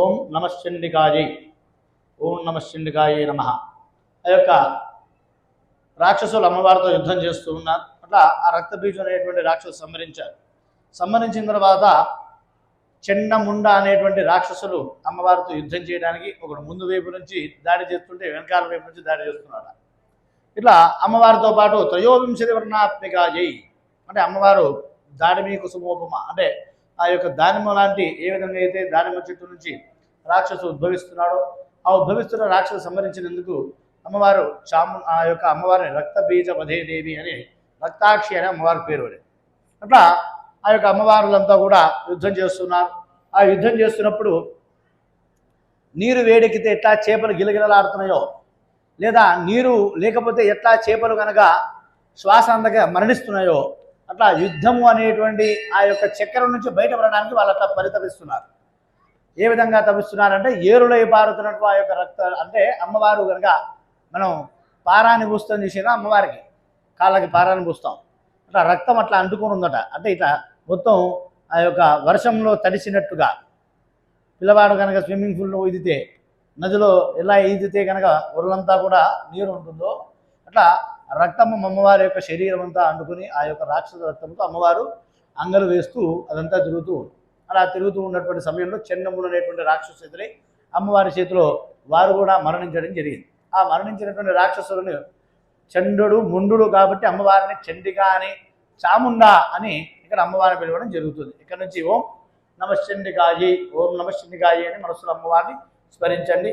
ఓం నమశ్చండికాయై ఓం నమశ్చండికాయై నమ. ఆ యొక్క రాక్షసులు అమ్మవారితో యుద్ధం చేస్తూ ఉన్నారు. అట్లా ఆ రక్తబీజం అనేటువంటి రాక్షసు సంహరించారు. సంహరించిన తర్వాత చెండముండ అనేటువంటి రాక్షసులు అమ్మవారితో యుద్ధం చేయడానికి ఒకడు ముందు వైపు నుంచి దాడి చేస్తుంటే వెనకాల వైపు నుంచి దాడి చేస్తున్నాడు ఇట్లా అమ్మవారితో పాటు త్రయోవింశతి వర్ణాత్మిక జై అంటే అమ్మవారు దాడిమి కుసుమోపమ అంటే ఆ యొక్క దానిమ్మ లాంటి ఏ విధంగా అయితే దానిమ్మ చెట్టు నుంచి రాక్షసు ఉద్భవిస్తున్నాడో ఆ ఉద్భవిస్తున్న రాక్షసు సంహరించినందుకు అమ్మవారు చాము ఆ యొక్క అమ్మవారిని రక్త బీజ వధేదేవి అని రక్తాక్షి అనే అమ్మవారి పేరు అని అట్లా ఆ యొక్క అమ్మవారులంతా కూడా యుద్ధం చేస్తున్నారు. ఆ యుద్ధం చేస్తున్నప్పుడు నీరు వేడెక్కితే ఎట్లా చేపలు గిలగిలలాడుతున్నాయో లేదా నీరు లేకపోతే ఎట్లా చేపలు కనుక శ్వాస అందక మరణిస్తున్నాయో అట్లా యుద్ధము అనేటువంటి ఆ యొక్క చక్రం నుంచి బయటపడడానికి వాళ్ళు అట్లా పరితపిస్తున్నారు. ఏ విధంగా తపిస్తున్నారంటే ఏరులై పారుతున్నట్టు ఆ యొక్క రక్త అంటే అమ్మవారు కనుక మనం పారాన్ని పూస్తాం చేసినా అమ్మవారికి? కాళ్ళకి పారాన్ని పూస్తాం. అట్లా రక్తం అట్లా అంటుకొని ఉందట. అంటే ఇట్లా మొత్తం ఆ యొక్క వర్షంలో తడిసినట్టుగా. పిల్లవాడు కనుక స్విమ్మింగ్ పూల్లో ఈదితే నదిలో ఎలా ఈదితే కనుక ఒళ్ళంతా కూడా నీరు ఉంటుందో అట్లా రక్తము అమ్మవారి యొక్క శరీరం అంతా అంటుకుని ఆ యొక్క రాక్షస రక్తంతో అమ్మవారు అంగలు వేస్తూ అదంతా తిరుగుతూ అలా తిరుగుతూ ఉన్నటువంటి సమయంలో చెన్నముడు అనేటువంటి రాక్షసు ఎదురై అమ్మవారి చేతిలో వారు కూడా మరణించడం జరిగింది. ఆ మరణించినటువంటి రాక్షసులను చండుడు ముండుడు కాబట్టి అమ్మవారిని చండిక అని చాముండా అని ఇక్కడ అమ్మవారిని పిలవడం జరుగుతుంది. ఇక్కడ నుంచి ఓం నమశ్చండికాయి ఓం నమశ్చండికాయి అని మనసులో అమ్మవారిని స్మరించండి.